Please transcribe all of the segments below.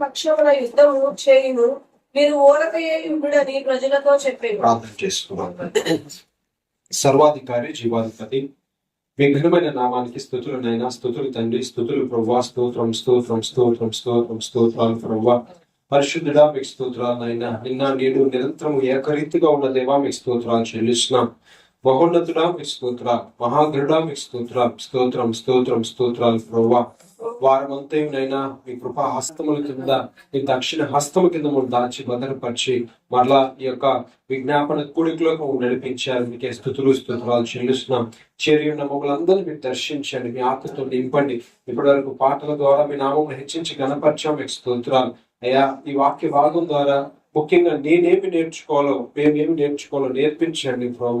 పక్షముల యుద్ధము చేయును. మీరు ఓరకయ్యే యుద్ధుడని ప్రజలతో చెప్పేది. ప్రార్థన చేసుకున్నాం సర్వాధికారి జీవాధిపతి మీ ఘనమైన నామానికి స్థుతులు నైనా స్థుతులు తండ్రి స్థుతులు ప్రవ్వా స్తోత్రం స్తోత్రం స్తోత్రం స్తోత్రం స్తోత్రాలు ప్రవ్వా. పరిశుద్ధుడా మీకు స్తోత్రాలు నాయన. నిన్న నేడు నిరంతరం ఏకరీతిగా ఉన్న దేవా మీకు స్తోత్రాలు చెల్లిస్తున్నాం. మహోన్నతుడా మీకు స్తోత్ర మహాగరుడా మీకు స్తోత్ర స్తోత్రం స్తోత్రం స్తోత్రాలు ప్రవ్వా. వారమంతయునైనా మీ కృపా హస్తముల కింద మీ దక్షిణ హస్తము కింద మనం దాచి భద్రపరిచి మరలా ఈ యొక్క విజ్ఞాపన కూడికలోకి నడిపించారు. మీకే స్థుతులు స్థుతురాలు చెల్లిస్తున్నాం. చేరి ఉన్న మమ్మల్ని మీరు దర్శించండి మీ ఆత్మతో నింపండి. ఇప్పటి వరకు పాటల ద్వారా మీ నామం హెచ్చించి గణపరిచాం మీకు స్తోత్రాలు. అయ్యా ఈ వాక్య భాగం ద్వారా ముఖ్యంగా నేనేమి నేర్చుకోవాలో మేమేమి నేర్చుకోవాలో నేర్పించండి ప్రభు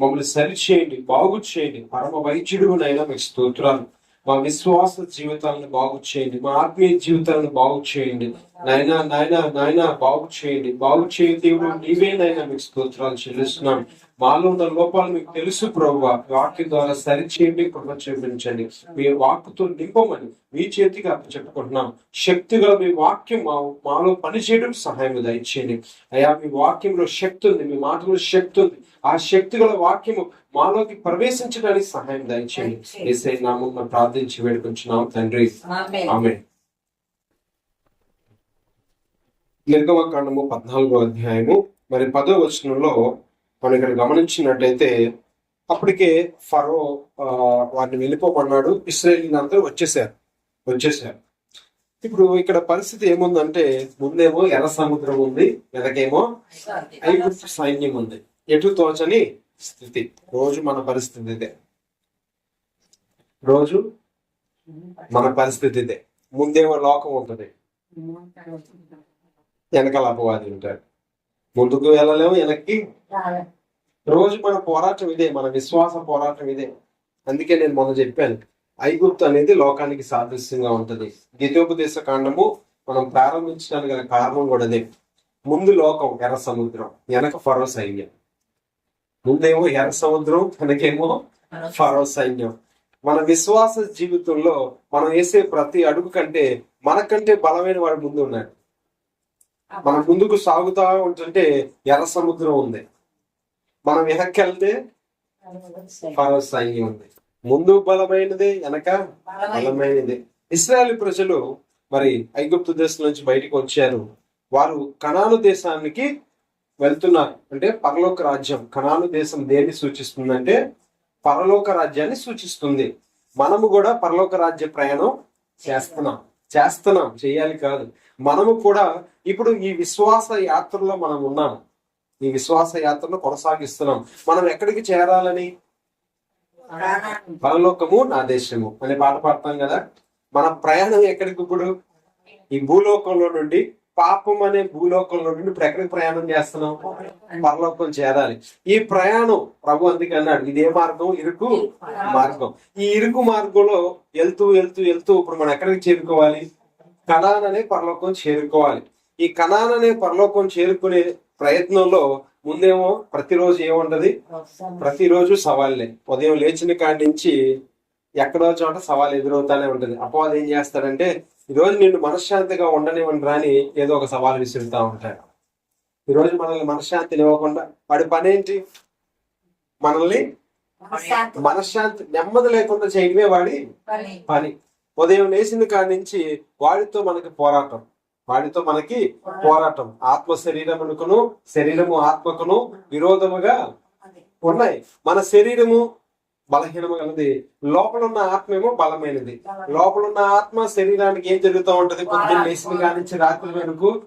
మమ్మల్ని సరిచేయండి బాగు చేయండి పరమ వైద్యుడునైనా మీకు స్తోత్రాలు. మా విశ్వాస జీవితాలను బాగు చేయండి. మా ఆత్మీయ జీవితాలను బాగు చేయండి. నాయన నాయన నాయన బాగు చేయండి. బాగు చేయండి దేవుడు నీవే నాయన మీకు స్తోత్రాలు చెల్లిస్తున్నాం. మాలో ఉన్న లోపాలు మీకు తెలుసు ప్రభు వాక్యం ద్వారా సరిచేయండి కృప చూపించండి. మీ వాక్కుతో నింపమని మీ చేతికి చెప్పుకుంటున్నాం. శక్తిగా మీ వాక్యం మా మాలో పనిచేయడం సహాయం దయచేయండి. అయ్యా మీ వాక్యంలో శక్తి ఉంది మీ మాటలో శక్తి ఉంది. ఆ శక్తి గల వాక్యము మాలోకి ప్రవేశించడానికి సహాయం దయచేయండి. ఏసై నామం ప్రార్థించి వేడుకుంటున్నాం తండ్రి. ఆమె నిర్గమకాండము పద్నాలుగో అధ్యాయము మరి పదో వచనంలో మనం ఇక్కడ గమనించినట్టయితే అప్పటికే ఫరో వారిని వెళ్ళిపోమన్నాడు ఇస్రాయేలీని అందరూ వచ్చేసారు వచ్చేసారు ఇప్పుడు ఇక్కడ పరిస్థితి ఏముందంటే ముందేమో ఎర్ర సముద్రం ఉంది వెనకేమో ఐగుప్తు సైన్యం ఉంది. ఎటు తోచని స్థితి. రోజు మన పరిస్థితి ఇదే. రోజు మన పరిస్థితి ఇదే. ముందేమో లోకం ఉంటుంది. వెనకాల అపవాది ఉంటాడు. ముందుకు వెళ్ళలేము వెనక్కి రోజు మన పోరాటం ఇదే మన విశ్వాస పోరాటం ఇదే. అందుకే నేను మొన్న చెప్పాను ఐగుప్తు అనేది లోకానికి సాదృశ్యంగా ఉంటది. ద్వితీయోపదేశ కాండము మనం ప్రారంభించడానికి గల కారణం కూడా అదే. ముందు లోకం ఎర్ర సముద్రం వెనక ఫరో సైన్యం. ముందేమో ఎర్ర సముద్రం వెనకేమో ఫరో సైన్యం. మన విశ్వాస జీవితంలో మనం వేసే ప్రతి అడుగు కంటే మనకంటే బలమైన వాడు ముందు ఉన్నాడు. మనం ముందుకు సాగుతా ఉంటుంటే ఎర్ర సముద్రం ఉంది. మనం వెనక్కి వెళ్తే ఫరో ఉంది. ముందు బలమైనది వెనక బలమైనది. ఇస్రాయల్ ప్రజలు మరి ఐగుప్తు దేశం నుంచి బయటకు వచ్చారు. వారు కణాను దేశానికి వెళ్తున్నారు. అంటే పరలోక రాజ్యం. కణాను దేశం దేన్ని సూచిస్తుందంటే పరలోక రాజ్యాన్ని సూచిస్తుంది. మనము కూడా పరలోక రాజ్య ప్రయాణం చేస్తున్నాం. చేస్తున్నాం. చేయాలి కాదు. మనము కూడా ఇప్పుడు ఈ విశ్వాస యాత్రలో మనం ఉన్నాం. ఈ విశ్వాస యాత్రను కొనసాగిస్తున్నాం. మనం ఎక్కడికి చేరాలని? పరలోకము నా దేశము. అనే పాట పాడతాం కదా? మన ప్రయాణం ఎక్కడికి ఇప్పుడు? ఈ భూలోకంలో నుండి పాపం అనే భూలోకంలో నుండి ఇప్పుడు ఎక్కడికి ప్రయాణం చేస్తున్నాం. పరలోకం చేరాలి. ఈ ప్రయాణం ప్రభు అందుకే అన్నాడు ఇదే మార్గం? ఇరుకు మార్గం. ఈ ఇరుకు మార్గంలో వెళ్తూ వెళ్తూ వెళ్తూ ఇప్పుడు మనం ఎక్కడికి చేరుకోవాలి? కణాన్ అనే పరలోకం చేరుకోవాలి. ఈ కణాన్ అనే పరలోకం చేరుకునే ప్రయత్నంలో ముందేమో ప్రతిరోజు ఏముంటది? ప్రతిరోజు సవాళ్ళే. ఉదయం లేచిన కాడి నుంచి ఎక్కడో చోట సవాల్ ఎదురవుతానే ఉంటది. అపవాదం ఏం చేస్తాడంటే ఈ రోజు నిన్ను మనశ్శాంతిగా ఉండనివ్వండి రాని ఏదో ఒక సవాల్ విసురుతా ఉంటాడు. ఈ రోజు మనల్ని మనశ్శాంతిని ఇవ్వకుండా వాడి పని ఏంటి? మనల్ని మనశ్శాంతి. నెమ్మది లేకుండా చేయడమే వాడి పని. ఉదయం లేచిన కాడి నుంచి వాడితో మనకి పోరాటం. వాడితో మనకి పోరాటం. ఆత్మ శరీరమునకును శరీరము ఆత్మకును విరోధముగా ఉన్నాయి. మన శరీరము బలహీనము కలది లోపల ఉన్న ఆత్మ ఏమో బలమైనది. లోపల ఉన్న ఆత్మ శరీరానికి ఏం జరుగుతూ ఉంటది? పొద్దున్న లేచిన కాడి నుంచి రాత్రి వరకు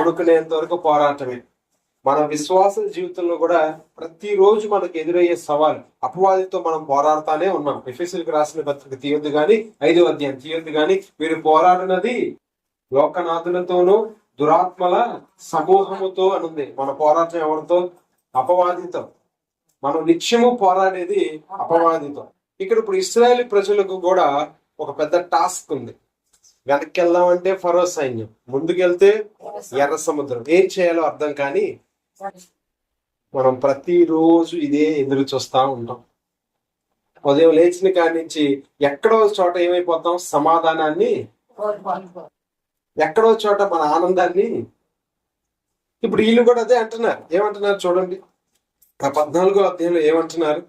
ఉడుకునేంత వరకు పోరాటమే. మన విశ్వాస జీవితంలో కూడా ప్రతిరోజు మనకు ఎదురయ్యే సవాల్ అపవాదితో మనం పోరాడుతానే ఉన్నాం. ఎఫ్ఎస్ఎల్కి రాసిన పత్రిక తీయొద్దు కానీ ఐదో అధ్యాయం తీయొద్దు కానీ మీరు పోరాడినది లోకనాథులతోనూ దురాత్మల సమూహముతో అనుంది. ఉంది మన పోరాటం ఎవరితో? అపవాదితో. మనం నిత్యము పోరాడేది అపవాదితో. ఇక్కడ ఇప్పుడు ఇస్రాయేల్ ప్రజలకు కూడా ఒక పెద్ద టాస్క్ ఉంది. వెనక్కి వెళ్దామంటే ఫరో సైన్యం ముందుకెళ్తే ఎర్ర సముద్రం. ఏం చేయాలో అర్థం కానీ మనం ప్రతిరోజు ఇదే ఎదురు చూస్తా ఉంటాం. ఉదయం లేచిన కాడి నుంచి ఎక్కడో చోట ఏమైపోతాం? సమాధానాన్ని ఎక్కడో చోట మన ఆనందాన్ని ఇప్పుడు వీళ్ళు కూడా అదే అంటున్నారు. ఏమంటున్నారు చూడండి. ఆ పద్నాలుగో అధ్యాయంలో ఏమంటున్నారు?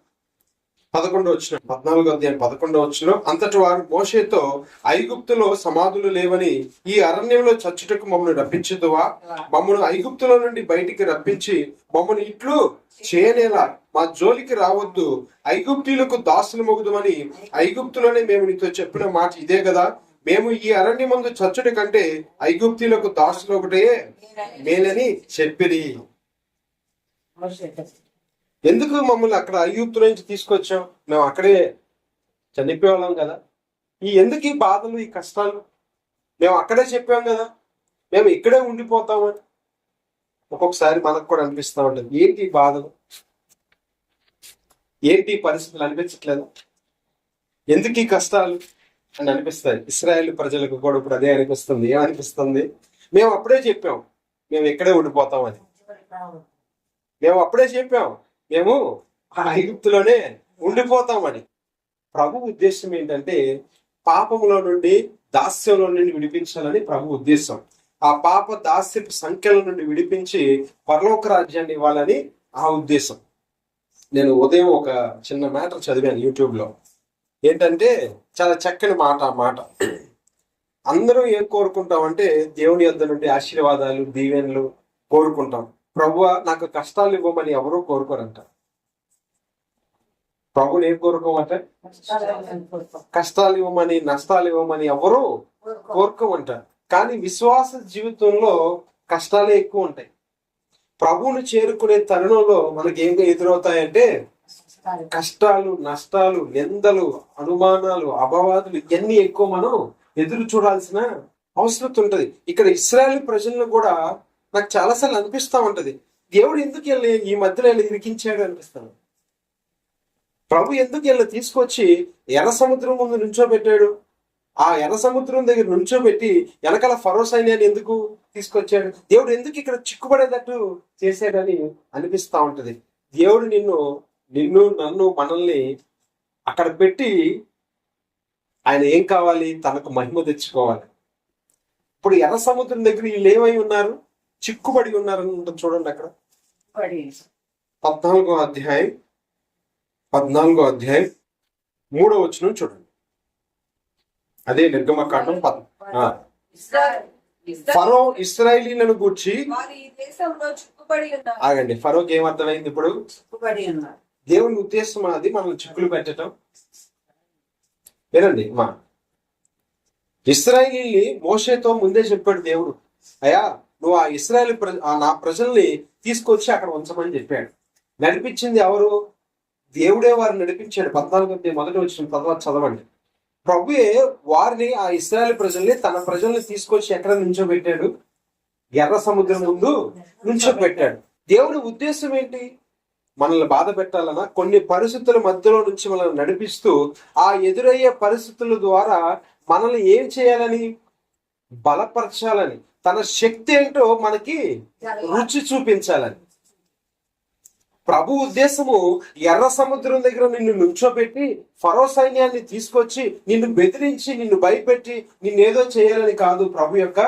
పదకొండో వచ్చిన పద్నాలుగో అధ్యాయం పదకొండో వచ్చిన అంతటి వారు మోషేతో ఐగుప్తులో సమాధులు లేవని ఈ అరణ్యంలో చచ్చుటకు మమ్మల్ని రప్పించదువా? మమ్మల్ని ఐగుప్తులో నుండి బయటికి రప్పించి మమ్మల్ని ఇట్లు చేయనేలా? మా జోలికి రావద్దు ఐగుప్తీలకు దాసులు మొగుదమని ఐగుప్తులోనే మేము నీతో చెప్పిన మాట ఇదే కదా మేము ఈ అరణ్యమందు చచ్చుడి కంటే ఐగుప్తీలకు దాసులు ఒకటే మేలని చెప్పిరి. ఎందుకు మమ్మల్ని అక్కడ అయ్యూప్తు నుంచి తీసుకొచ్చాం మేము అక్కడే చనిపోయేవాళ్ళం కదా. ఈ ఎందుకు ఈ బాధలు ఈ కష్టాలు? మేము అక్కడే చెప్పాం కదా. మేము ఇక్కడే ఉండిపోతామని. ఒక్కొక్కసారి మనకు కూడా అనిపిస్తూ ఉంటుంది. ఏంటి బాధలు? ఏంటి పరిస్థితులు? అనిపించట్లేదు? ఎందుకు ఈ కష్టాలు? అని అనిపిస్తాయి. ఇస్రాయేల్ ప్రజలకు కూడా ఇప్పుడు అదే అనిపిస్తుంది. ఏమనిపిస్తుంది మేము అప్పుడే చెప్పాం. మేము ఇక్కడే ఉండిపోతామని. మేము అప్పుడే చెప్పాం. మేము ఆ ఐగుప్తులోనే ఉండిపోతామని. ప్రభు ఉద్దేశం ఏంటంటే పాపంలో నుండి దాస్యంలో నుండి విడిపించాలని ప్రభు ఉద్దేశం. ఆ పాప దాస్యపు సంఖ్యల నుండి విడిపించి పరలోక రాజ్యాన్ని ఇవ్వాలని ఆ ఉద్దేశం. నేను ఉదయం ఒక చిన్న మ్యాటర్ చదివాను యూట్యూబ్లో ఏంటంటే చాలా చక్కని మాట మాట. అందరూ ఏం కోరుకుంటామంటే దేవుని యొద్ద నుండి ఆశీర్వాదాలు దీవెనలు కోరుకుంటాం. ప్రభు నాకు కష్టాలు ఇవ్వమని ఎవరూ కోరుకోరంట. ప్రభుని ఏం కోరుకోమంట? కష్టాలు ఇవ్వమని నష్టాలు ఇవ్వమని ఎవరు కోరుకోమంట. కానీ విశ్వాస జీవితంలో కష్టాలే ఎక్కువ ఉంటాయి. ప్రభువుని చేరుకునే తరుణంలో మనకి ఏం ఎదురవుతాయంటే కష్టాలు నష్టాలు నిందలు అనుమానాలు అపవాదులు ఇవన్నీ ఎక్కువ మనం ఎదురు చూడాల్సిన అవసరం ఉంటది. ఇక్కడ ఇస్రాయల్ ప్రజలను కూడా నాకు చాలాసార్లు అనిపిస్తా ఉంటది. దేవుడు ఎందుకు వెళ్ళి ఈ మధ్యలో వెళ్ళి ఇరికించాడు అనిపిస్తాను. ప్రభు ఎందుకు వెళ్ళి తీసుకొచ్చి ఎర్ర సముద్రం ముందు నుంచోబెట్టాడు? ఆ ఎర్ర సముద్రం దగ్గర నుంచోబెట్టి వెనకాల ఫరో సైన్యాన్ని ఎందుకు తీసుకొచ్చాడు? దేవుడు ఎందుకు ఇక్కడ చిక్కుపడేటట్టు చేశాడని అనిపిస్తా ఉంటది. దేవుడు నిన్ను నిన్ను నన్ను మనల్ని అక్కడ పెట్టి ఆయన ఏం కావాలి? తనకు మహిమ తెచ్చుకోవాలి. ఇప్పుడు ఎర్ర సముద్రం దగ్గర వీళ్ళు ఏమై ఉన్నారు? చిక్కుబడి ఉన్నారని చూడండి అక్కడ. పద్నాలుగో అధ్యాయం పద్నాలుగో అధ్యాయం మూడో వచనం చూడండి. అదే నిర్గమకాండం పద్ ఆ. ఫరో ఇస్రాయేలీలను గూర్చి ఆగండి ఫరోకి ఏమర్థమైంది ఇప్పుడు? దేవుని ఉద్దేశం అది మనల్ని చిక్కులు పెట్టడం వినండి మా. ఇస్రాయేలీని మోషేతో ముందే చెప్పాడు దేవుడు. అయ్యా నువ్వు ఆ ఇస్రాయల్ నా ప్రజల్ని తీసుకొచ్చి అక్కడ ఉంచమని చెప్పాడు. నడిపించింది ఎవరు? దేవుడే వారు నడిపించాడు. పద్నాలుగు మొదటి వచ్చిన తర్వాత చదవండి. ప్రభుయే వారిని ఆ ఇస్రాయల్ ప్రజల్ని తన ప్రజల్ని తీసుకొచ్చి ఎక్కడ నుంచోబెట్టాడు? ఎర్ర సముద్రం ముందు నుంచోబెట్టాడు. దేవుడి ఉద్దేశం ఏంటి? మనల్ని బాధ పెట్టాలన్నా కొన్ని పరిస్థితుల మధ్యలో నుంచి మనల్ని నడిపిస్తూ ఆ ఎదురయ్యే పరిస్థితుల ద్వారా మనల్ని ఏం చేయాలని? బలపరచాలని. తన శక్తి ఏంటో మనకి రుచి చూపించాలని. ప్రభు ఉద్దేశము ఎర్ర సముద్రం దగ్గర నిన్ను నుంచోబెట్టి ఫరో సైన్యాన్ని తీసుకొచ్చి నిన్ను బెదిరించి నిన్ను భయపెట్టి నిన్నేదో చేయాలని కాదు ప్రభు యొక్క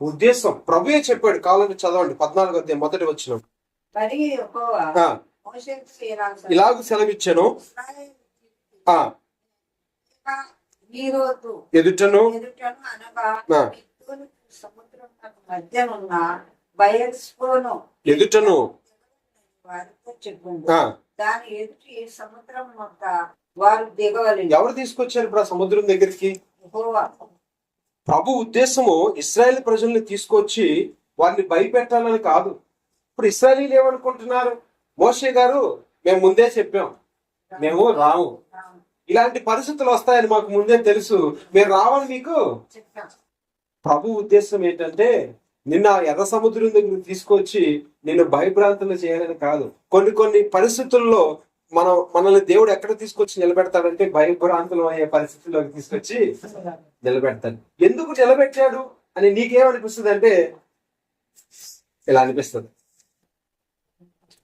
ఉద్దేశం. ప్రభుయే చెప్పాడు కావాలంటే చదవండి పద్నాలుగు అధ్యాయం మొదటి వచ్చిన ఇలాగ సెలవిచ్చాను. ఎదుటను ఎదుటను అనగా ఆ. మిత్తులు సముద్రం మధ్యనున్న బయల్స్పోను ఎదుటను. వారితో చెప్పింది ఆ. దాని ఎదుటి ఈ సముద్రం మొత్త వారు దిగవలేదు. ఎవరు తీసుకొచ్చారు ఇప్పుడు సముద్రం దగ్గరికి? ప్రభు ఉద్దేశము ఇస్రాయేల్ ప్రజల్ని తీసుకొచ్చి వారిని భయపెట్టాలని కాదు. ఇప్పుడు ఇస్రాయలీలు ఏమనుకుంటున్నారు? మోషే గారు మేము ముందే చెప్పాం. మేము రాము. ఇలాంటి పరిస్థితులు వస్తాయని మాకు ముందే తెలుసు. మీరు రావని మీకు ప్రభు ఉద్దేశం ఏంటంటే నిన్న ఎర్ర సముద్రం దగ్గర తీసుకొచ్చి నిన్ను భయభ్రాంతులు చేయాలని కాదు. కొన్ని కొన్ని పరిస్థితుల్లో మనం మనల్ని దేవుడు ఎక్కడ తీసుకొచ్చి నిలబెడతాడంటే భయభ్రాంతులు అయ్యే పరిస్థితుల్లోకి తీసుకొచ్చి నిలబెడతాడు. ఎందుకు నిలబెట్టాడు అని నీకేమనిపిస్తుంది అంటే ఇలా అనిపిస్తుంది.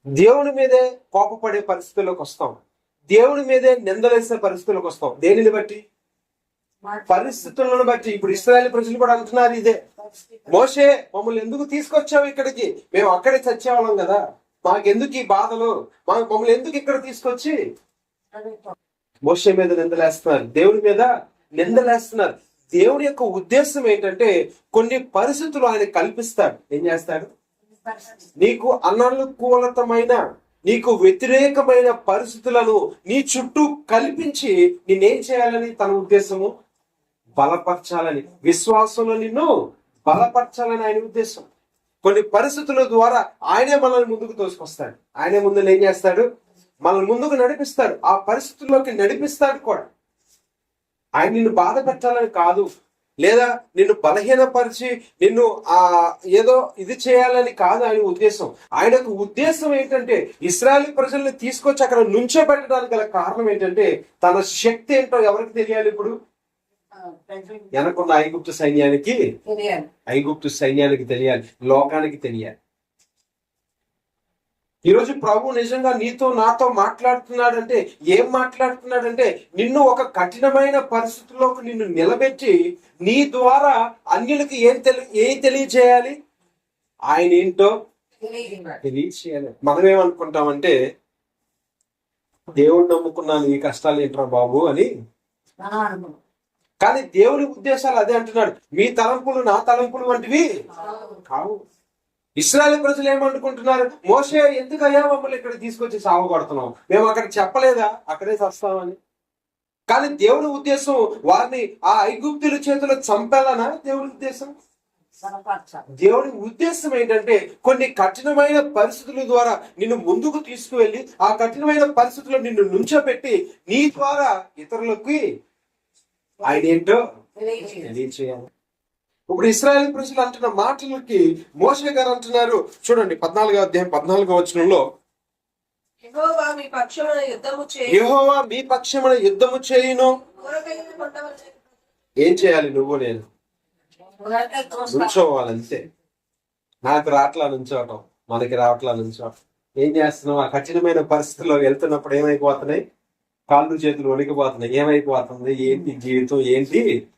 దేవుని మీదే కోపపడే పరిస్థితుల్లోకి వస్తాం. దేవుని మీదే నిందలేసే పరిస్థితుల్లోకి వస్తాం. దేనిని బట్టి? పరిస్థితులను బట్టి ఇప్పుడు ఇస్రాయల్ ప్రజలు కూడా అంటున్నారు ఇదే. మోషే మమ్మల్ని ఎందుకు తీసుకొచ్చావు ఇక్కడికి? మేము అక్కడే చచ్చేవాళ్ళం కదా. మాకెందుకు ఈ బాధలు? మా మమ్మల్ని ఎందుకు ఇక్కడ తీసుకొచ్చి? మోషే మీద నిందలేస్తున్నారు. దేవుని మీద నిందలేస్తున్నారు. దేవుని యొక్క ఉద్దేశం ఏంటంటే కొన్ని పరిస్థితులు ఆయన కల్పిస్తాడు. ఏం చేస్తాడు? నీకు అననుకూలతమైన నీకు వ్యతిరేకమైన పరిస్థితులను నీ చుట్టూ కల్పించి నేనేం చేయాలని తన ఉద్దేశము? బలపరచాలని విశ్వాసంలో నిన్ను బలపరచాలని ఆయన ఉద్దేశం. కొన్ని పరిస్థితుల ద్వారా ఆయనే మనల్ని ముందుకు తోసుకొస్తాడు. ఆయనే ముందు ఏం చేస్తాడు? మనల్ని ముందుకు నడిపిస్తాడు. ఆ పరిస్థితుల్లోకి నడిపిస్తాడు కూడా. ఆయన నిన్ను బాధ పెట్టాలని కాదు. లేదా నిన్ను బలహీనపరిచి నిన్ను ఆ ఏదో ఇది చేయాలని కాదు ఆయన ఉద్దేశం. ఆయనకు ఉద్దేశం ఏంటంటే ఇస్రాయల్ ప్రజల్ని తీసుకొచ్చి అక్కడ నుంచోబెట్టడానికి గల కారణం ఏంటంటే తన శక్తి ఏంటో ఎవరికి తెలియాలి ఇప్పుడు? వెనకున్న ఐగుప్తు సైన్యానికి ఐగుప్తు సైన్యానికి తెలియాలి. లోకానికి తెలియాలి. ఈరోజు ప్రభు నిజంగా నీతో నాతో మాట్లాడుతున్నాడంటే ఏం మాట్లాడుతున్నాడంటే నిన్ను ఒక కఠినమైన పరిస్థితుల్లోకి నిన్ను నిలబెట్టి నీ ద్వారా అన్యులకి ఏం తెలి ఏం తెలియచేయాలి ఆయన ఏంటో తెలియచేయాలి మనం ఏమనుకుంటామంటే దేవుడు నమ్ముకున్నాను ఈ కష్టాలు ఏంట్రా బాబు అని కానీ దేవుని ఉద్దేశాలు అదే అంటున్నాడు. మీ తలంపులు నా తలంపులు వంటివి కావు. ఇస్రాయల్ ప్రజలు ఏమనుకుంటున్నారు? మోసే ఎందుకయ్యా మమ్మల్ని ఇక్కడ తీసుకొచ్చి సాగుపడుతున్నాం మేము అక్కడ చెప్పలేదా? అక్కడే చస్తామని. కానీ దేవుని ఉద్దేశం వారిని ఆ ఐగుప్తుల చేతిలో చంపాలనా దేవుని ఉద్దేశం? దేవుడి దేవుని ఉద్దేశం ఏంటంటే కొన్ని కఠినమైన పరిస్థితుల ద్వారా నిన్ను ముందుకు తీసుకువెళ్ళి ఆ కఠినమైన పరిస్థితుల్లో నిన్ను నుంచోబెట్టి నీ ద్వారా ఇతరులకి ఆయన ఏంటో తెలియచేయాలి. ఇప్పుడు ఇస్రాయేల్ ప్రజలు అంటున్న మాటలకి మోషే గారు అంటున్నారు. చూడండి పద్నాలుగో అధ్యాయం పద్నాలుగో వచనంలో యెహోవా మీ పక్షమున యుద్ధము చేయును. ఏం చేయాలి నువ్వు నేను? ఊరకే తోస్తా. నుంచోవాలి అంతే నాకు రాట్లా నుంచోవటం మనకి రావట్లా నుంచోవటం. ఏం చేస్తున్నావు? ఆ కఠినమైన పరిస్థితుల్లో వెళ్తున్నప్పుడు ఏమైపోతున్నాయి? కాళ్ళు చేతులు వణికిపోతున్నాయి. ఏమైపోతుంది? ఏంటి జీవితం? ఏంటి?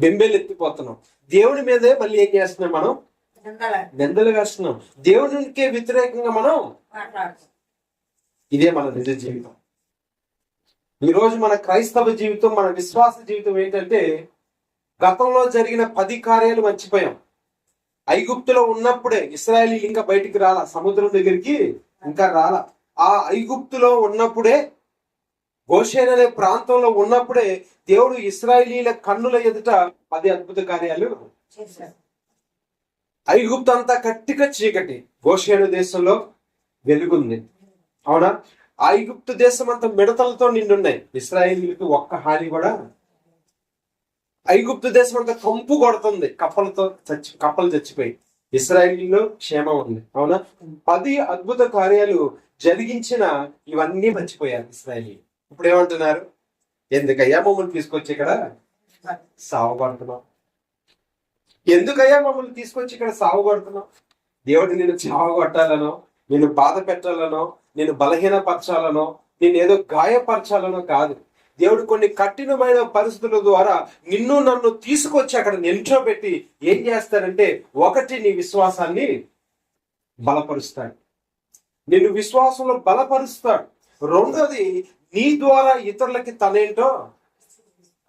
బెంబేలు ఎత్తిపోతున్నాం. దేవుడి మీదే మళ్ళీ ఏం చేస్తున్నాం మనం? నిందలే వేస్తున్నాం. దేవునికి వ్యతిరేకంగా మనం ఇదే మన నిజ జీవితం. ఈ రోజు మన క్రైస్తవ జీవితం మన విశ్వాస జీవితం ఏంటంటే గతంలో జరిగిన పది కార్యాలు మర్చిపోయాం. ఐగుప్తులో ఉన్నప్పుడే ఇస్రాయలీ ఇంకా బయటికి రాలా సముద్రం దగ్గరికి ఇంకా రాలా. ఆ ఐగుప్తులో ఉన్నప్పుడే గోషేన్ అనే ప్రాంతంలో ఉన్నప్పుడే దేవుడు ఇస్రాయలీల కన్నుల ఎదుట పది అద్భుత కార్యాలు ఐగుప్తు అంతా కట్టిక చీకటి. గోషేను దేశంలో వెలుగుంది. అవునా? ఐగుప్తు దేశం అంతా మిడతలతో నిండున్నాయి. ఇస్రాయేలీలకు ఒక్క హాని కూడా ఐగుప్తు దేశం అంతా కంపు కొడుతుంది. కప్పలతో చచ్చి కప్పలు చచ్చిపోయి. ఇస్రాయేలీలో క్షేమం ఉంది. అవునా? పది అద్భుత కార్యాలు జరిగించిన ఇవన్నీ మర్చిపోయారు ఇస్రాయేలీ ఇప్పుడు ఏమంటున్నారు ఎందుకయ్యా మమ్మల్ని తీసుకొచ్చి ఇక్కడ సావగొడుతున్నాం ఎందుకయ్యా మమ్మల్ని తీసుకొచ్చి ఇక్కడ సావగొడుతున్నాం దేవుడు నేను చావగొట్టాలనో నేను బాధ పెట్టాలనో నేను బలహీనపరచాలనో నేను ఏదో గాయపరచాలనో కాదు. దేవుడు కొన్ని కఠినమైన పరిస్థితుల ద్వారా నిన్ను నన్ను తీసుకొచ్చి అక్కడ నిల్చోబెట్టి ఏం చేస్తాడంటే ఒకటి నీ విశ్వాసాన్ని బలపరుస్తాడు. నిన్ను విశ్వాసంలో బలపరుస్తాడు. రెండోది నీ ద్వారా ఇతరులకి తనేంటో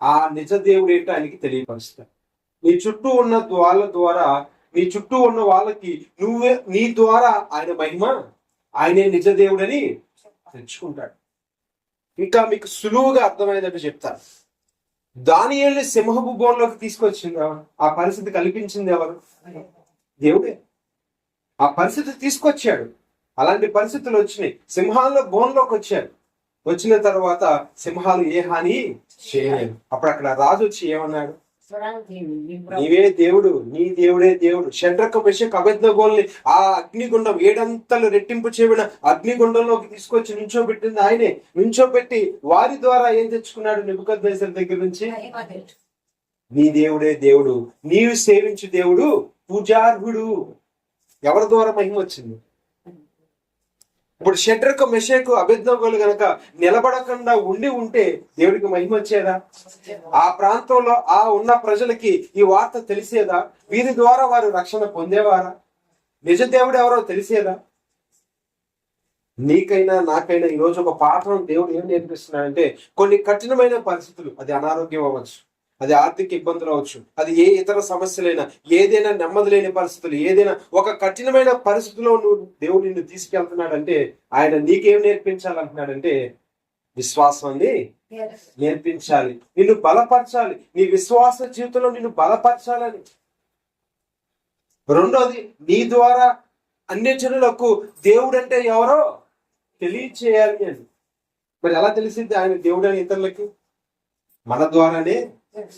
ఆ నిజ దేవుడు ఏంటో ఆయనకి తెలియపరుస్తాడు నీ చుట్టూ ఉన్న వాళ్ళ ద్వారా నీ చుట్టూ ఉన్న వాళ్ళకి నువ్వే నీ ద్వారా ఆయన మహిమ ఆయనే నిజ దేవుడని తెచ్చుకుంటాడు. ఇంకా మీకు సులువుగా అర్థమయ్యేటట్టు చెప్తాను దానియల్ని సింహపు బోన్లోకి తీసుకొచ్చింది? ఆ పరిస్థితి కల్పించింది ఎవరు? దేవుడే. ఆ పరిస్థితి తీసుకొచ్చాడు. అలాంటి పరిస్థితులు వచ్చినాయి. సింహాల్లో బోన్లోకి వచ్చాడు. వచ్చిన తర్వాత సింహాలు ఏ హాని చేయలేదు. అప్పుడు అక్కడ రాజు వచ్చి ఏమన్నాడు? నీవే దేవుడు నీ దేవుడే దేవుడు. షడ్రక మెషక్ అబద్ధగోల్ని ఆ అగ్నిగుండం ఏడంతలు రెట్టింపు చేయబడిన అగ్నిగుండంలోకి తీసుకొచ్చి నుంచోబెట్టింది ఆయనే. నుంచోబెట్టి వారి ద్వారా ఏం తెచ్చుకున్నాడు నిబుకద్నేసర్ దగ్గర నుంచి? నీ దేవుడే దేవుడు నీవు సేవించు దేవుడు పూజార్హుడు. ఎవరి ద్వారా మహిమ వచ్చింది? ఇప్పుడు షడ్రకు మెషకు అభిజ్ఞలు గనక నిలబడకుండా ఉండి ఉంటే దేవుడికి మహిమ వచ్చేదా? ఆ ప్రాంతంలో ఆ ఉన్న ప్రజలకి ఈ వార్త తెలిసేదా? వీరి ద్వారా వారు రక్షణ పొందేవారా? నిజ దేవుడు ఎవరో తెలిసేదా? నీకైనా నాకైనా ఈ రోజు ఒక పాఠం దేవుడు ఏం నేర్పిస్తున్నాడంటే కొన్ని కఠినమైన పరిస్థితులు. అది అనారోగ్యం అవ్వచ్చు. అది ఆర్థిక ఇబ్బందులు అవ్వచ్చు. అది ఏ ఇతర సమస్యలైనా ఏదైనా నెమ్మది లేని పరిస్థితులు ఏదైనా ఒక కఠినమైన పరిస్థితిలో నువ్వు దేవుడు నిన్ను తీసుకెళ్తున్నాడంటే ఆయన నీకేం నేర్పించాలంటున్నాడంటే విశ్వాసాన్ని నేర్పించాలి. నిన్ను బలపరచాలి. నీ విశ్వాస జీవితంలో నిన్ను బలపరచాలని. రెండోది నీ ద్వారా అన్య జనులకు దేవుడు అంటే ఎవరో తెలియచేయాలి అని. మరి ఎలా తెలిసింది ఆయన దేవుడు అని ఇతరులకి? మన ద్వారానే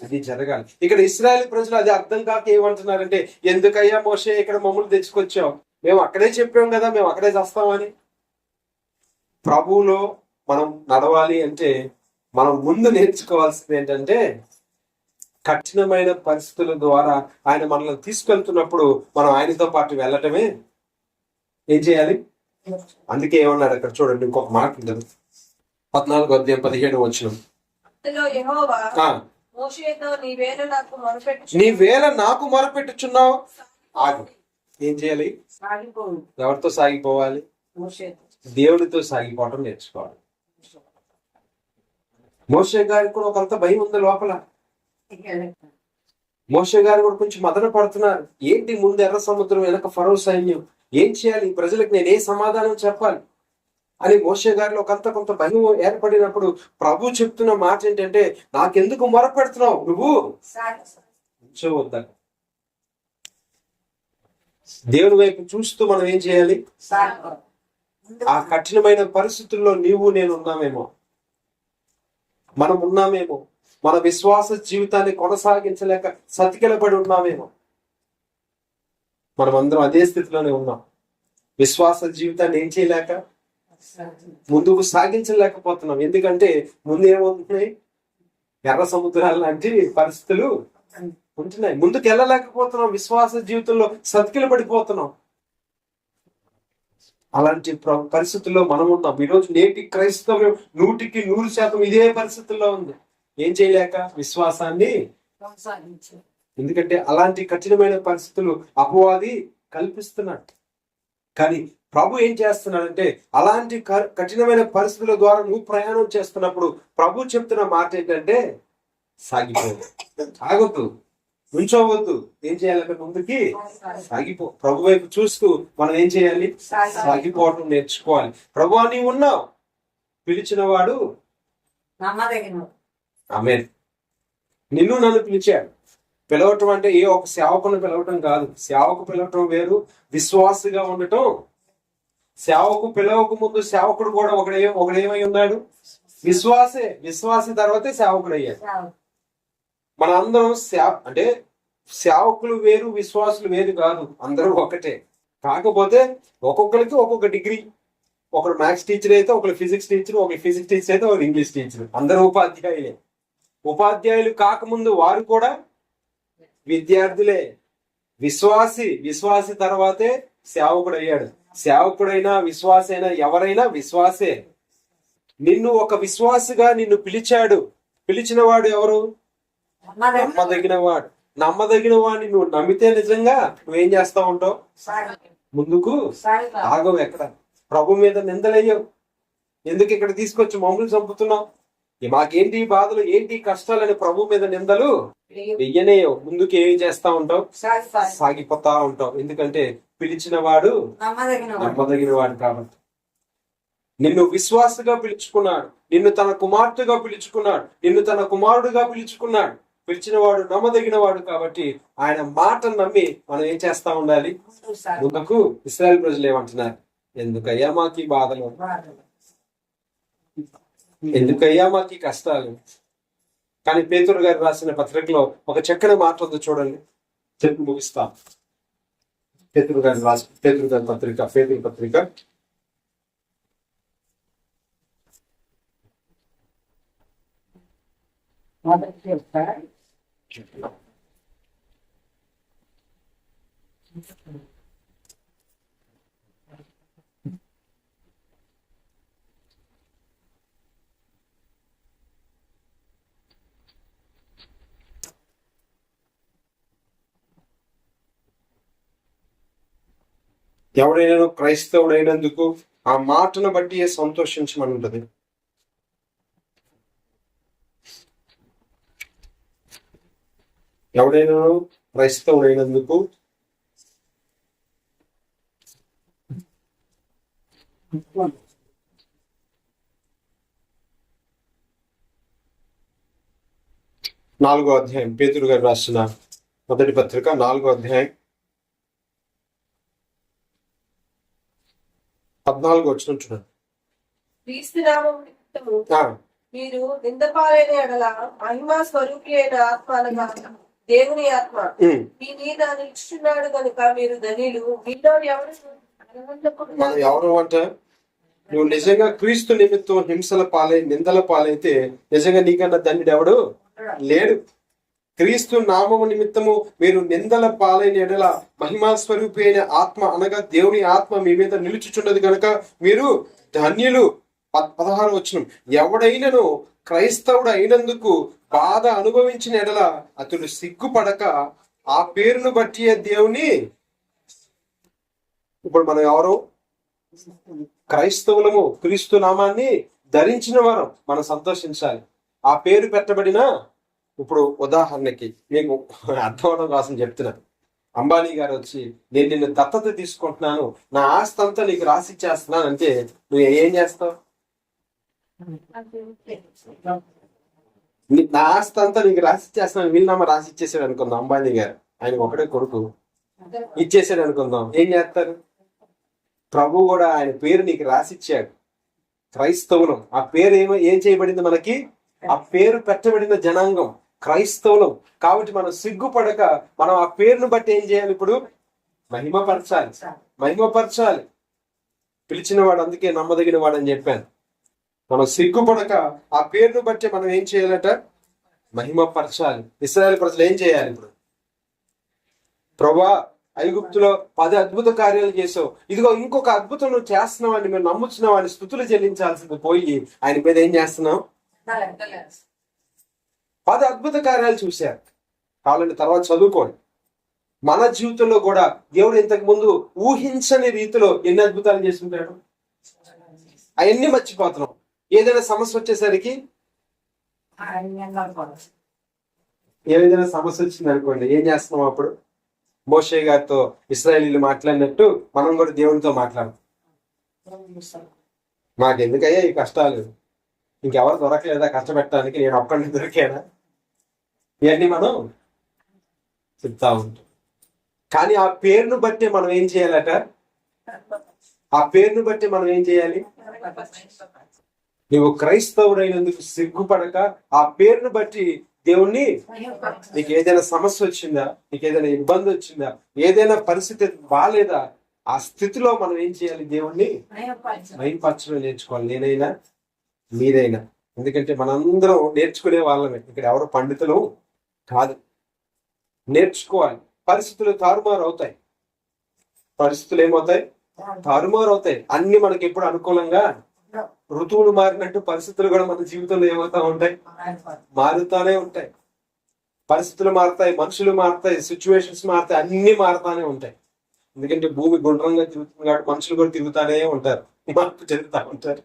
అది జరగాలి. ఇక్కడ ఇస్రాయేల్ ప్రజలు అది అర్థం కాక ఏమంటున్నారంటే ఎందుకయ్యా మోషే ఇక్కడ మమ్మల్ని తెచ్చుకొచ్చాం మేము అక్కడే చెప్పాం కదా మేము అక్కడే చేస్తామని. ప్రభువులో మనం నడవాలి అంటే మనం ముందు నేర్చుకోవాల్సింది ఏంటంటే కఠినమైన పరిస్థితుల ద్వారా ఆయన మనల్ని తీసుకెళ్తున్నప్పుడు మనం ఆయనతో పాటు వెళ్ళటమే. ఏం చేయాలి? అందుకే ఏమన్నాడు అక్కడ చూడండి ఇంకొక మాట ఉంటుంది పద్నాలుగు అధ్యాయం పదిహేడు వచ్చిన. నీ వేళ నాకు మొరపెట్టుచున్నావు? ఆగు. ఏం చేయాలి? ఎవరితో సాగిపోవాలి. దేవుడితో సాగిపోవటం నేర్చుకోవాలి. మోషే గారికి కూడా ఒకంత భయం ఉంది లోపల. మోషే గారు కూడా కొంచెం మదన పడుతున్నారు. ఏంటి ముందు ఎర్ర సముద్రం వెనక ఫరో సైన్యం? ఏం చేయాలి? ప్రజలకు నేను ఏ సమాధానం చెప్పాలి? అని మోషే గారిలో కొంత కొంత భయం ఏర్పడినప్పుడు ప్రభు చెప్తున్న మాట ఏంటంటే నాకెందుకు మొరపెడుతున్నావు నువ్వు? సాగి దేవుని వైపు చూస్తూ మనం ఏం చేయాలి? ఆ కఠినమైన పరిస్థితుల్లో నీవు నేను ఉన్నామేమో. మనం ఉన్నామేమో. మన విశ్వాస జీవితాన్ని కొనసాగించలేక సతికిలబడి ఉన్నామేమో. మనం అందరం అదే స్థితిలోనే ఉన్నాం. విశ్వాస జీవితాన్ని ఏం చేయలేక ముందుకు సాగించలేకపోతున్నాం. ఎందుకంటే ముందు ఏమవుతున్నాయి ఎర్ర సముద్రాలు లాంటి పరిస్థితులు ఉంటున్నాయి. ముందుకు వెళ్ళలేకపోతున్నాం. విశ్వాస జీవితంలో సతికిల పడిపోతున్నాం. అలాంటి పరిస్థితుల్లో మనం ఉన్నాం. ఈరోజు నేటి క్రైస్తవ్యం నూటికి నూరు శాతం ఇదే పరిస్థితుల్లో ఉంది. ఏం చేయలేక? విశ్వాసాన్ని ఎందుకంటే అలాంటి కఠినమైన పరిస్థితులు అపవాది కల్పిస్తున్నాడు. కానీ ప్రభు ఏం చేస్తున్నాడంటే అలాంటి కఠినమైన పరిస్థితుల ద్వారా నువ్వు ప్రయాణం చేస్తున్నప్పుడు ప్రభు చెప్తున్న మాట ఏంటంటే సాగిపో. ఆగొద్దు నుంచోవద్దు. ఏం చేయాలి అక్కడ ముందుకి సాగిపో. ప్రభు వైపు చూస్తూ మనం ఏం చేయాలి? సాగి- సాగిపోవటం నేర్చుకోవాలి. ప్రభు నీవు ఉన్నావు. పిలిచిన వాడు ఆమె నిన్ను నన్ను పిలిచాడు. పిలవటం అంటే ఏ ఒక సేవకుని పిలవటం కాదు. సేవకు పిలవటం వేరు. విశ్వాసిగా ఉండటం సేవకు పిలవక ముందు సేవకుడు కూడా ఒకడే ఒకడేమై ఉన్నాడు? విశ్వాసే. విశ్వాసి తర్వాతే సేవకుడు అయ్యాడు మన అందరం సేవ అంటే సేవకులు వేరు విశ్వాసులు వేరు కాదు. అందరూ ఒకటే. కాకపోతే ఒక్కొక్కరికి ఒక్కొక్క డిగ్రీ. ఒకరు మ్యాథ్స్ టీచర్ అయితే ఒకరు ఫిజిక్స్ టీచర్ ఒకరు ఫిజిక్స్ టీచర్ అయితే ఒకరు ఇంగ్లీష్ టీచర్. అందరూ ఉపాధ్యాయులే. ఉపాధ్యాయులు కాకముందు వారు కూడా విద్యార్థులే. విశ్వాసి విశ్వాసి తర్వాతే సేవకుడు అయ్యాడు సేవకుడైనా విశ్వాసైనా ఎవరైనా విశ్వాసే. నిన్ను ఒక విశ్వాసిగా నిన్ను పిలిచాడు. పిలిచిన వాడు ఎవరు? నమ్మదగిన వాడు నమ్మదగిన వాడిని నువ్వు నమ్మితే నిజంగా నువ్వేం చేస్తా ఉంటావు? ముందుకు. ఆగవు ఎక్కడ? ప్రభు మీద నిందలయ్యవు. ఎందుకు ఇక్కడ తీసుకొచ్చి మమ్మల్ని చంపుతున్నావు? మాకేంటి బాధలు? ఏంటి ఈ కష్టాలని ప్రభు మీద నిందలు? వెయ్యనేయవు ముందుకు ఏం చేస్తా ఉంటావు? సాగిపో. సాగిపోతా ఉంటావు. ఎందుకంటే పిలిచిన వాడు నమ్మదగిన వాడు. కాబట్టి. నిన్ను విశ్వాసగా పిలుచుకున్నాడు. నిన్ను తన కుమార్తెగా పిలుచుకున్నాడు. నిన్ను తన కుమారుడుగా పిలుచుకున్నాడు. పిలిచిన వాడు నమ్మదగిన వాడు కాబట్టి ఆయన మాట నమ్మి మనం ఏం చేస్తా ఉండాలి? ముందుకు ఇస్రాయల్ ప్రజలు ఏమంటున్నారు? ఎందుకయ్యా మాకు బాధలు. ఎందుకయ్యా మాకు కష్టాలు? కానీ పేతురు గారు రాసిన పత్రికలో ఒక చక్కని మాట ఉంది చూడండి. చెప్పి ముగిస్తా. పేతురు గారు రాసి పేతురు గారి పత్రిక పేతురు పత్రిక మొదటి చెప్తా. ఎవడైనా క్రైస్తవుడైనందుకు ఆ మాటను బట్టి సంతోషించమని ఉంటుంది ఎవడైనా క్రైస్తవుడైనందుకు నాలుగో అధ్యాయం పేతురు గారు రాసిన మొదటి పత్రిక నాలుగో అధ్యాయం పద్నాలుగు వచ్చిన చూడండి మీరు నిందపాలైన ఎడల మహిమా స్వరూపి అయిన ఆత్మ అనగా దేవుని ఆత్మ. మీ మీద నిలుచున్నాడు కనుక మీరు ధనిలు. మీలో ఎవరు ఎవరు అంటే నువ్వు నిజంగా క్రీస్తు నిమిత్తం హింసల పాలై నిందల పాలైతే నిజంగా నీకన్నా దండ్రుడు ఎవడు? లేడు. క్రీస్తు నామము నిమిత్తము మీరు నిందల పాలైన ఎడల మహిమా స్వరూపి అయిన ఆత్మ అనగా దేవుని ఆత్మ మీ మీద నిలుచుచున్నది కనుక మీరు ధన్యులు. పదహారు వచ్చిన ఎవడైనను క్రైస్తవుడు అయినందుకు బాధ అనుభవించిన ఎడల అతడు సిగ్గుపడక ఆ పేరును బట్టి దేవుని? ఇప్పుడు మనం ఎవరు? క్రైస్తవులము క్రీస్తు నామాన్ని ధరించిన వారం. మనం సంతోషించాలి. ఆ పేరు పెట్టబడిన ఇప్పుడు ఉదాహరణకి మీకు అర్థం అవడం కోసం చెప్తున్నా. అంబానీ గారు వచ్చి నేను నిన్ను దత్తత తీసుకుంటున్నాను. నా ఆస్తి అంతా నీకు రాసిచ్చేస్తున్నాను అంటే నువ్వు ఏం చేస్తావు? నా ఆస్తి అంతా నీకు రాసి ఇచ్చేస్తున్నా వీళ్ళమ్మ వీళ్ళనామా రాసిచ్చేసాడు అనుకుందాం అంబానీ గారు. ఆయన ఒకటే కొడుకు. ఇచ్చేసాడు అనుకుందాం. ఏం చేస్తారు? ప్రభు కూడా ఆయన పేరు నీకు రాసిచ్చాడు క్రైస్తవులం. ఆ పేరు ఏమో ఏం చేయబడింది మనకి? ఆ పేరు పెట్టబడిన జనాంగం. క్రైస్తవులం. కాబట్టి మనం సిగ్గుపడక మనం ఆ పేరును బట్టి ఏం చేయాలి ఇప్పుడు? మహిమపరచాలి. మహిమపరచాలి. పిలిచిన వాడు అందుకే నమ్మదగిన వాడు అని చెప్పాను. మనం సిగ్గుపడక ఆ పేరును బట్టి మనం ఏం చేయాలట? మహిమపరచాలి. ఇస్రాయల్ ప్రజలు ఏం చేయాలి ఇప్పుడు? ప్రభా ఐగుప్తులో పది అద్భుత కార్యాలు చేసావు. ఇదిగో ఇంకొక అద్భుతం నువ్వు చేస్తున్నావు అని మేము నమ్ముచున్న వాడిని స్థుతులు చెల్లించాల్సింది పోయి ఆయన మీద ఏం చేస్తున్నావు? పది అద్భుత కార్యాలు చూశారు. కావాలంటే తర్వాత చదువుకోండి. మన జీవితంలో కూడా దేవుడు ఇంతకు ముందు ఊహించని రీతిలో ఎన్ని అద్భుతాలు చేస్తుంటాడు అవన్నీ మర్చిపోతున్నాం. ఏదైనా సమస్య వచ్చేసరికి? ఏదైనా సమస్య వచ్చింది అనుకోండి ఏం చేస్తున్నాం అప్పుడు? మోషే గారితో ఇస్రాయలీలు మాట్లాడినట్టు మనం కూడా దేవునితో మాట్లాడతాం. మాకు ఎందుకయ్యా ఈ కష్టాలు? ఇంకెవరు దొరకలేదా కష్టపెట్టడానికి? నేను ఒక్కడిని దొరికానా? ఇవన్నీ మనం చెప్తా ఉంటాం. కానీ ఆ పేరును బట్టి మనం ఏం చేయాలట? ఆ పేరును బట్టి మనం ఏం చేయాలి? నువ్వు క్రైస్తవుడైనందుకు సిగ్గుపడక ఆ పేరును బట్టి దేవుణ్ణి నీకు ఏదైనా సమస్య వచ్చిందా? నీకు ఏదైనా ఇబ్బంది వచ్చిందా? ఏదైనా పరిస్థితి బాగాలేదా ఆ స్థితిలో మనం ఏం చేయాలి? దేవుణ్ణి మైపరచడం నేర్చుకోవాలి. నేనైనా మీరైనా. ఎందుకంటే మనందరం నేర్చుకునే వాళ్ళమే. ఇక్కడ ఎవరు పండితులు కాదు. నేర్చుకోవాలి. పరిస్థితులు తారుమారు అవుతాయి పరిస్థితులు ఏమవుతాయి? తారుమారు అవుతాయి అన్ని మనకి ఎప్పుడు అనుకూలంగా ఋతువులు మారినట్టు పరిస్థితులు కూడా మన జీవితంలో ఏమవుతా ఉంటాయి? మారుతానే ఉంటాయి. పరిస్థితులు మారుతాయి మనుషులు మారుతాయి సిచ్యువేషన్స్ మారుతాయి అన్ని మారుతానే ఉంటాయి. ఎందుకంటే భూమి గుండ్రంగా తిరుగుతుంది కాబట్టి మనుషులు కూడా తిరుగుతానే ఉంటారు. మార్పు చెందుతా ఉంటారు.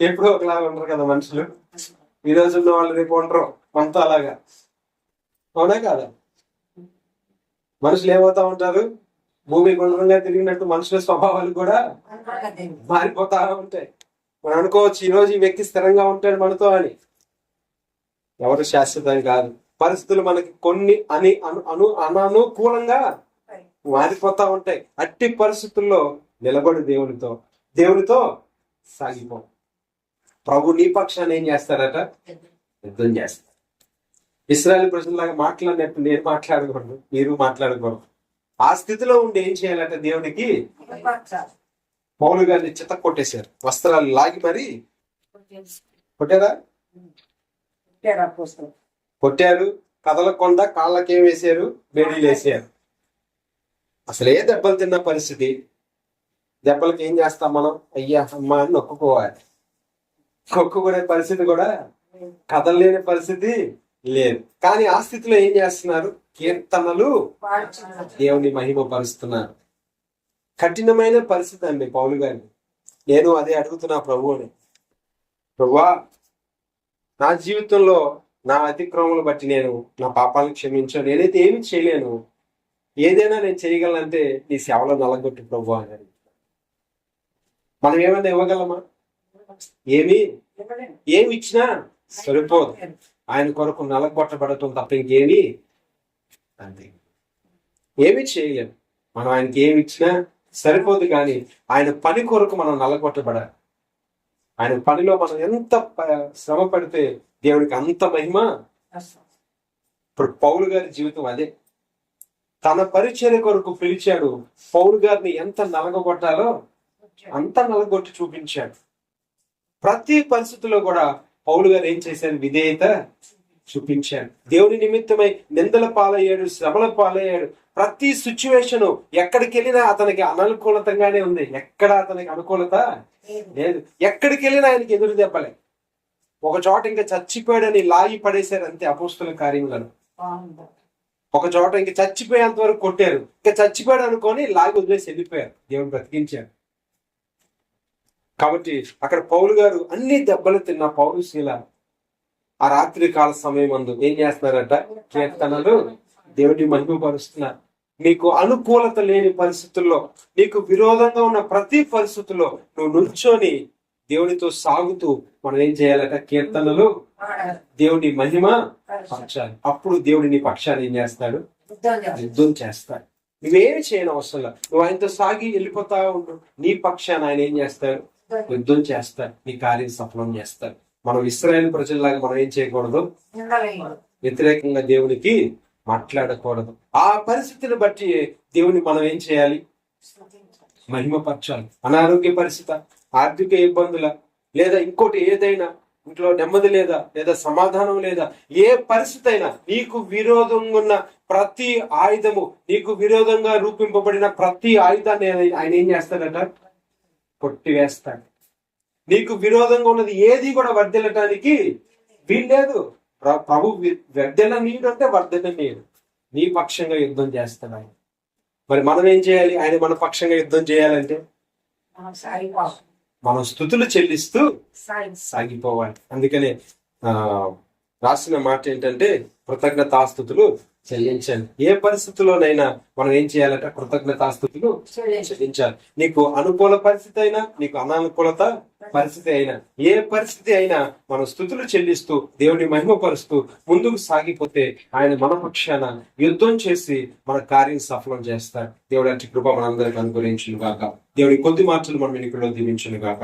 ఎప్పుడో ఒకలాగా ఉంటారు కదా మనుషులు. ఈ రోజు ఉన్న వాళ్ళు రేపు ఉండరు. మనతో అలాగా. అవునా కాదా? మనుషులు ఏమవుతా ఉంటారు? భూమి గుండ్రంగా తిరిగినట్టు మనుషుల స్వభావాలు కూడా మారిపోతా ఉంటాయి. మనం అనుకోవచ్చు ఈ రోజు ఈ వ్యక్తి స్థిరంగా ఉంటాడు మనతో అని. ఎవరు శాశ్వతం కాదు. పరిస్థితులు మనకి కొన్ని అని అను అను అననుకూలంగా మారిపోతా ఉంటాయి. అట్టి పరిస్థితుల్లో నిలబడి దేవునితో. దేవునితో సాగిపో. ప్రభు నీ పక్షాన్ని ఏం చేస్తారట? యుద్ధం చేస్తారు ఇస్రాయల్ ప్రజల్లాగా మాట్లాడినట్టు నేను మాట్లాడకూడదు మీరు మాట్లాడకూడదు. ఆ స్థితిలో ఉండి ఏం చేయాలంటే దేవునికి పౌలు గారిని చిత్త కొట్టేశారు. వస్త్రాలు లాగి మరి కొట్టారా? కొట్టారు కదలకుండా కాళ్ళకి ఏం వేసారు బేడీలు వేసారు అసలు ఏ దెబ్బలు తిన్న పరిస్థితి. దెబ్బలకి ఏం చేస్తాం మనం? అయ్యా అమ్మా అని నొక్కుకోవాలి. నొక్కుకునే పరిస్థితి కూడా కదలలేని పరిస్థితి. లేదు. కానీ ఆ స్థితిలో ఏం చేస్తున్నారు? కీర్తనలు దేవుని మహిమ పరుస్తున్నారు కఠినమైన పరిస్థితి అండి పౌలు గారిని నేను అదే అడుగుతున్నా ప్రభువుని ప్రభువా నా జీవితంలో నా అతిక్రమములు బట్టి నేను నా పాపాలను క్షమించాను. నేనైతే ఏమి చేయలేను. ఏదైనా నేను చేయగలనంటే నీ సేవలో నలగొట్టు ప్రభు అని మనం ఏమైనా ఇవ్వగలమా? ఏమి? ఏమి ఇచ్చినా సరిపోదు. ఆయన కొరకు నలగొట్టబడటం తప్ప ఇంకేమి అంతే. ఏమి చేయలేము మనం ఆయనకి ఏమి ఇచ్చినా సరిపోదు కానీ ఆయన పని కొరకు మనం నలగొట్టబడాలి. ఆయన పనిలో మనం ఎంత ప- శ్రమ పడితే దేవుడికి అంత మహిమ? ఇప్పుడు పౌలు గారి జీవితం అదే. తన పరిచర్య కొరకు పిలిచాడు. పౌలు గారిని ఎంత నలగొట్టాలో అంత నలగొట్టి చూపించాడు. ప్రతి పరిస్థితిలో కూడా పౌలు గారు ఏం చేశాను విధేయత చూపించాను దేవుని నిమిత్తమై నిందల పాలయ్యాడు శ్రమల పాలయ్యాడు. ప్రతి సిచ్యువేషన్ ఎక్కడికి వెళ్ళినా అతనికి అననుకూలతంగానే ఉంది. ఎక్కడ అతనికి అనుకూలత లేదు. ఎక్కడికి వెళ్ళినా ఆయనకి ఎదురు దెబ్బలే. ఒక చోట ఇంకా చచ్చిపోయాడని లాగి పడేశారు అంతే అపోస్తుల కార్యములను. ఒక చోట ఇంకా చచ్చిపోయేంత వరకు కొట్టారు. ఇంకా చచ్చిపోయాడు అనుకొని లాగి వదిలేసి వెళ్ళిపోయారు. దేవుడు బ్రతికించారు కాబట్టి అక్కడ పౌలు గారు అన్ని దెబ్బలు తిన్న పౌరు శీల. ఆ రాత్రి కాల సమయం అందు ఏం చేస్తున్నారంట? కీర్తనలు దేవుడిని మహిమపరుస్తున్నారు నీకు అనుకూలత లేని పరిస్థితుల్లో నీకు విరోధంగా ఉన్న ప్రతి పరిస్థితుల్లో నువ్వు నుంచొని దేవునితో సాగుతూ మనం ఏం చేయాలట? కీర్తనలు దేవుని మహిమ పక్షాలు అప్పుడు దేవుడిని పక్షాన్ని ఏం చేస్తాడు? యుద్ధం చేస్తాడు. నువ్వేమి చేయని అవసరం లేదు. నువ్వు ఆయనతో సాగి వెళ్ళిపోతా ఉండు. నీ పక్షాన్ని ఆయన ఏం చేస్తాడు? యుద్ధం చేస్తాడు నీ కార్యం సఫలం చేస్తాడు మనం ఇస్రాయేల్ ప్రజల్లాగా మనం ఏం చేయకూడదు? వ్యతిరేకంగా దేవునికి మాట్లాడకూడదు. ఆ పరిస్థితిని బట్టి దేవుని మనం ఏం చేయాలి? మహిమపరచాలి. అనారోగ్య పరిస్థితి ఆర్థిక ఇబ్బందుల లేదా ఇంకోటి ఏదైనా ఇంట్లో నెమ్మది లేదా లేదా సమాధానం లేదా ఏ పరిస్థితి అయినా నీకు విరోధంగా ఉన్న ప్రతి ఆయుధము నీకు విరోధంగా రూపింపబడిన ప్రతి ఆయుధాన్ని ఆయన- ఆయన ఏం చేస్తాడట? కొట్టివేస్తాడు. నీకు విరోధంగా ఉన్నది ఏది కూడా వర్ధిల్లటానికి వీల్లేదు. ప్ర- ప్రభు వి- వర్ధిల్ల నీడు అంటే వర్ధిల్ల నీడు నీ పక్షంగా యుద్ధం చేస్తాడు ఆయన మరి మనం ఏం చేయాలి? ఆయన మన పక్షంగా యుద్ధం చేయాలంటే? మనం స్థుతులు చెల్లిస్తూ సాగిపోవాలి. అందుకనే ఆ రాసిన మాట ఏంటంటే కృతజ్ఞతాస్థుతులు చెల్లించాలి ఏ పరిస్థితిలోనైనా మనం ఏం చేయాలంటే కృతజ్ఞతాస్థుతులు చెల్లించాలి. నీకు అనుకూల పరిస్థితి అయినా నీకు అనానుకూలత పరిస్థితి అయినా ఏ పరిస్థితి అయినా మనం స్థుతులు చెల్లిస్తూ దేవుని మహిమపరుస్తూ ముందుకు సాగిపోతే ఆయన మన పక్షాన యుద్ధం చేసి మన కార్యం సఫలం చేస్తారు దేవుడు అంటే కృప మనందరికి అనుగ్రహించును గాక దేవుడి కొద్ది మార్చులు మనం ఎన్నికల్లో దీవించును గాక